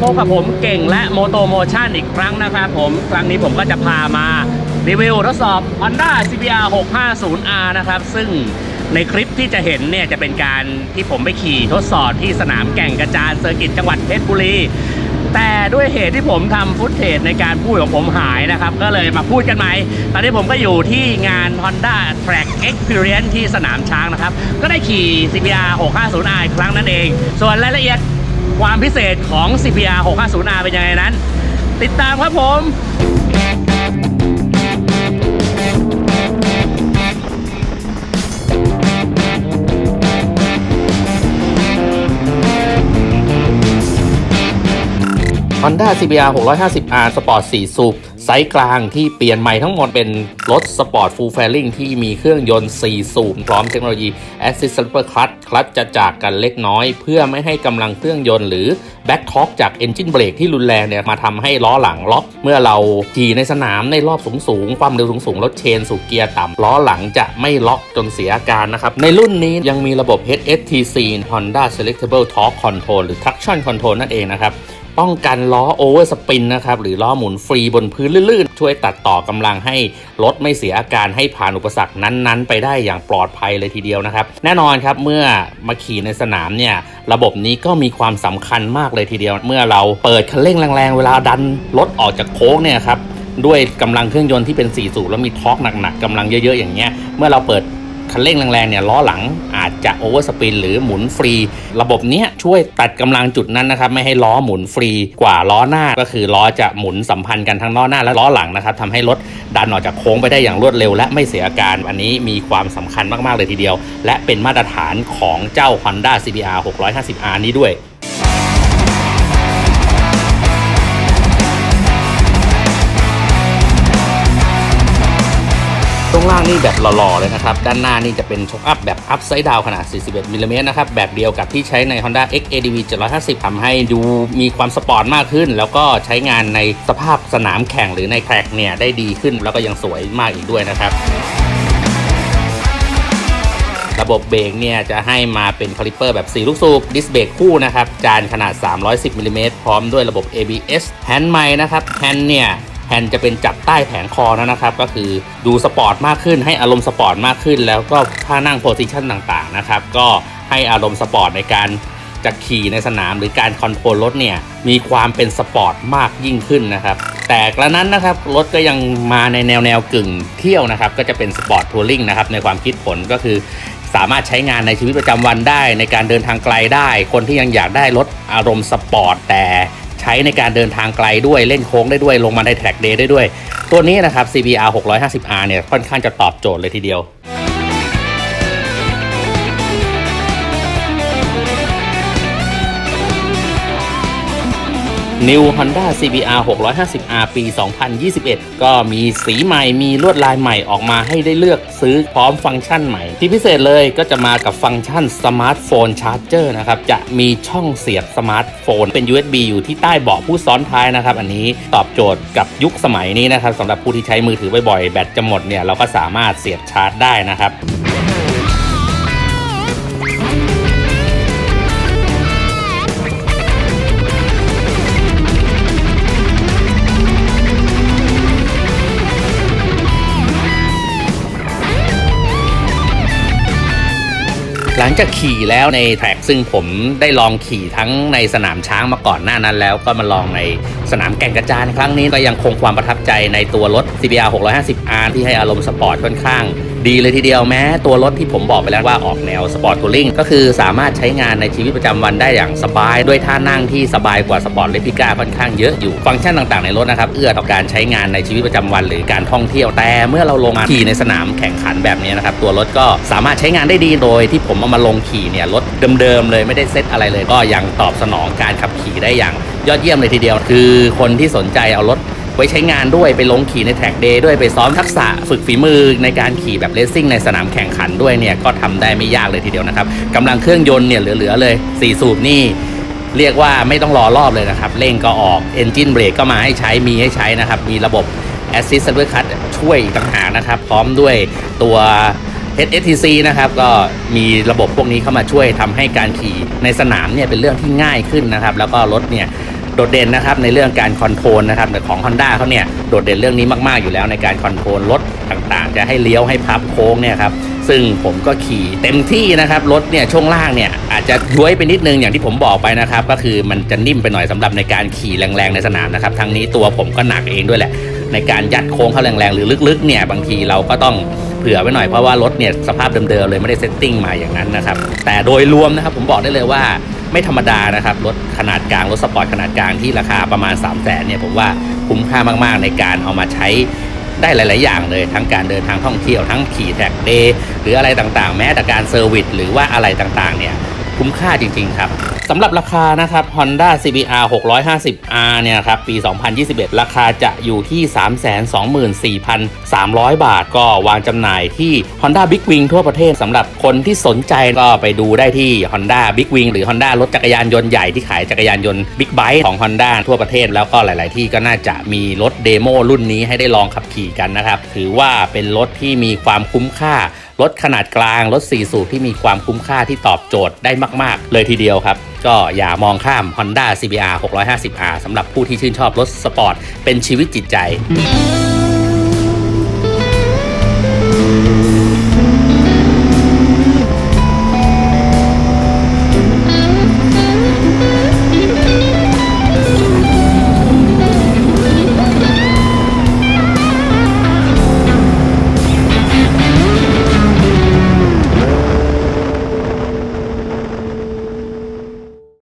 พบกับผมเก่งและโมโตโมชั่นอีกครั้งนะครับผมครั้งนี้ผมก็จะพามารีวิวทดสอบ Honda CBR 650R นะครับ ซึ่งในคลิปที่จะเห็นเนี่ยจะเป็นการที่ผมไปขี่ทดสอบที่สนามแก่งกระจานเซอร์กิตจังหวัดเพชรบุรี แต่ด้วยเหตุที่ผมทำฟุตเทจในการพูดของผมหายนะครับ ก็เลยมาพูดกันไหมตอนนี้ผมก็อยู่ที่งาน Honda Track Experience ที่สนามช้างนะครับ ก็ได้ขี่ CBR 650R อีกครั้งนั่นเอง ส่วนรายละเอียด ความพิเศษของ CBR 650R เป็นยังไงนั้น ติดตามครับผม Honda CBR 650R Sport 4สูบ ซส์กลางที่เปลี่ยนใหม่ทั้งหมดเป็นรถสปอร์ตฟูล f ฟ i ริงที่มีเครื่องยนต์ 4 สูบพร้อมเทคโนโลยี Assist Slipper Clutch คลัตช์จะจากกันเล็กน้อย เพื่อไม่ให้กำลังเครื่องยนต์หรือ Back t o r q จาก Engine Brake ที่รุนแรงเนี่ยมาทำให้ล้อหลังล็อก เมื่อเราขี่ในสนามในรอบสูงๆ ความเร็วสูงๆรถเชนสู่เกียร์ต่ำล้อหลังจะไม่ล็อกจนเสียอาการนะครับ ในรุ่นนี้ยังมีระบบ HSTC Honda Selectable Torque Control หรือ Traction Control นั่นเองนะครับ ป้องกันล้อโอเวอร์สปินนะครับหรือล้อหมุนฟรีบนพื้นลื่นๆ ช่วยตัดต่อกำลังให้รถไม่เสียอาการให้ผ่านอุปสรรคนั้น ๆ ไปได้อย่างปลอดภัยเลยทีเดียวนะครับ แน่นอนครับเมื่อมาขี่ในสนามเนี่ยระบบนี้ก็มีความสำคัญมากเลยทีเดียว เมื่อเราเปิดคันเร่งแรงๆ เวลาดันรถออกจากโค้งเนี่ยครับด้วยกำลังเครื่องยนต์ที่เป็น4สูบแล้วมีทอร์กหนักๆกำลังเยอะๆอย่างเงี้ยเมื่อเราเปิด คันเร่งแรงๆเนี่ยล้อหลังอาจจะโอเวอร์สปินหรือหมุนฟรี ระบบนี้ช่วยตัดกำลังจุดนั้นนะครับไม่ให้ล้อหมุนฟรีกว่าล้อหน้าก็คือล้อจะหมุนสัมพันธ์กันทั้งล้อหน้าและล้อหลังนะครับทำให้รถดันออกจากโค้งไปได้อย่างรวดเร็ว และไม่เสียอาการ อันนี้มีความสำคัญมากๆเลยทีเดียว และเป็นมาตรฐานของเจ้า Honda CBR 650R นี้ด้วย ล่างนี่แบบหล่อๆเลยนะครับ ด้านหน้านี่จะเป็นช็อคอัพแบบอัพไซด์ดาวขนาด 41มิลลิเมตรนะครับ แบบเดียวกับที่ใช้ใน Honda XADV 750ทำให้ดูมีความสปอร์ตมากขึ้น แล้วก็ใช้งานในสภาพสนามแข่งหรือในแทร็กเนี่ยได้ดีขึ้นแล้วก็ยังสวยมากอีกด้วยนะครับระบบเบรกเนี่ยจะให้มาเป็นคาลิปเปอร์แบบ 4 ลูกสูบดิสเบรกคู่นะครับ จานขนาด 310มิลลิเมตรพร้อมด้วยระบบ ABS แฮนด์ใหม่นะครับแฮนด์เนี่ย แฮนด์จะเป็นจับใต้แผงคอแล้วนะครับ ก็คือดูสปอร์ตมากขึ้น ให้อารมณ์สปอร์ตมากขึ้น แล้วก็ท่านั่งโพซิชันต่างๆนะครับก็ให้อารมณ์สปอร์ตในการจะขี่ในสนามหรือการคอนโทรลรถเนี่ยมีความเป็นสปอร์ตมากยิ่งขึ้นนะครับแต่กระนั้นนะครับรถก็ยังมาในแนวแนวกึ่งเที่ยวนะครับก็จะเป็นสปอร์ตทัวริงนะครับในความคิดผลก็คือสามารถใช้งานในชีวิตประจำวันได้ ในการเดินทางไกลได้ คนที่ยังอยากได้รถอารมณ์สปอร์ตแต่ ช้ในการเดินทางไกลด้วยเล่นโค้งได้ด้วยลงมาในแทร็กเดย์ได้ด้วย ตัวนี้นะครับ CBR 650R เนี่ยค่อนข้างจะตอบโจทย์เลยทีเดียว New Honda CBR 650R ปี 2021 ก็มีสีใหม่ มีลวดลายใหม่ออกมาให้ได้เลือกซื้อพร้อมฟังก์ชันใหม่ ที่พิเศษเลยก็จะมากับฟังก์ชันสมาร์ทโฟนชาร์จเจอร์นะครับ จะมีช่องเสียบสมาร์ทโฟน เป็น USB อยู่ที่ใต้เบาะผู้ซ้อนท้ายนะครับ อันนี้ตอบโจทย์กับยุคสมัยนี้นะครับสำหรับผู้ที่ใช้มือถือบ่อยๆ แบตจะหมดเนี่ยเราก็สามารถเสียบชาร์จได้นะครับ หลังจากขี่แล้วในแทร็กซึ่งผมได้ลองขี่ทั้งในสนามช้างมาก่อนหน้านั้น แล้วก็มาลองในสนามแก่งกระจานครั้งนี้ก็ยังคงความประทับใจในตัวรถ CBR 650R ที่ให้อารมณ์สปอร์ตค่อนข้าง ดีเลยทีเดียวแม้ตัวรถที่ผมบอกไปแล้วว่าออกแนวสปอร์ตทัวริงก็คือสามารถใช้งานในชีวิตประจำวันได้อย่างสบาย ด้วยท่านั่งที่สบายกว่าสปอร์ตเลปิก้าค่อนข้างเยอะอยู่ฟังก์ชันต่างๆในรถนะครับเอื้อต่อการใช้งานในชีวิตประจำวัน หรือการท่องเที่ยวแต่เมื่อเราลงมาขี่ในสนามแข่งขันแบบนี้นะครับตัวรถก็สามารถใช้งานได้ดีโดย ที่ผมเอามาลงขี่เนี่ยรถเดิมๆเลยไม่ได้เซตอะไรเลย ก็ยังตอบสนองการขับขี่ได้อย่างยอดเยี่ยมเลยทีเดียว คือคนที่สนใจเอารถ ไว้ใช้งานด้วยไปลงขี่ในแท็กเดย์ด้วยไปซ้อมทักษะฝึกฝีมือในการขี่แบบเลสซิ่งในสนามแข่งขันด้วยเนี่ยก็ทำได้ไม่ยากเลยทีเดียวนะครับกำลังเครื่องยนต์เนี่ยเหลือๆเลย 4 สูบนี่เรียกว่าไม่ต้องรอรอบเลยนะครับเร่งก็ออกเอนจินเบรกก็มาให้ใช้มีให้ใช้นะครับมีระบบ Assist Server Cut ช่วยต่างหากนะครับ พร้อมด้วยตัว HSTC นะครับก็มีระบบพวกนี้เข้ามาช่วยทำให้การขี่ในสนามเนี่ยเป็นเรื่องที่ง่ายขึ้นนะครับ แล้วก็รถเนี่ย ดดเด่นนะครับในเรื่องการคอนโทรลนะครับแต่ของ Honda เขาเนี่ยโดดเด่นเรื่องนี้มากๆอยู่แล้วในการคอนโทรลรถต่างๆ จะให้เลี้ยวให้พับโค้งเนี่ยครับซึ่งผมก็ขี่เต็มที่นะครับรถเนี่ยช่วงล่างเนี่ยอาจจะย้วยไปนิดนึงอย่างที่ผมบอกไปนะครับก็คือมันจะนิ่มไปหน่อยสำหรับในการขี่แรงๆในสนามนะครับทั้งนี้ตัวผมก็หนักเองด้วยแหละ ในการยัดโค้งเข้าแรงๆหรือลึกๆเนี่ยบางทีเราก็ต้องเผื่อไว้หน่อยเพราะว่ารถเนี่ยสภาพเดิมๆเลยไม่ได้เซตติ้งมาอย่างนั้นนะครับแต่โดยรวมนะครับผมบอกได้เลยว่า ไม่ธรรมดานะครับ รถขนาดกลาง รถสปอร์ตขนาดกลางที่ราคาประมาณ 3 0 0แสนเนี่ยผมว่าคุ้มค่ามากๆในการเอามาใช้ได้หลาย ๆ อย่างเลย ทั้งการเดินทางท่องเที่ยวทั้งขี่แท็กเดย์หรืออะไรต่างๆ แม้แต่การเซอร์วิสหรือว่าอะไรต่างๆเนี่ย คุ้มค่าจริง ๆ ครับสำหรับราคานะครับ Honda CBR 650R เนี่ยครับปี 2021 ราคาจะอยู่ที่ 324,300 บาท ก็วางจำหน่ายที่ Honda Big Wing ทั่วประเทศสำหรับคนที่สนใจก็ไปดูได้ที่ Honda Big Wing หรือ Honda รถจักรยานยนต์ใหญ่ที่ขายจักรยานยนต์ Big Bike ของ Honda ทั่วประเทศแล้วก็หลาย ๆ ที่ก็น่าจะมีรถเดโมรุ่นนี้ให้ได้ลองขับขี่กันนะครับ ถือว่าเป็นรถที่มีความคุ้มค่า รถขนาดกลาง รถ 4 สูบที่มีความคุ้มค่าที่ตอบโจทย์ได้มาก ๆ เลยทีเดียวครับ ก็อย่ามองข้าม Honda CBR 650R สำหรับผู้ที่ชื่นชอบรถสปอร์ต เป็นชีวิตจิตใจ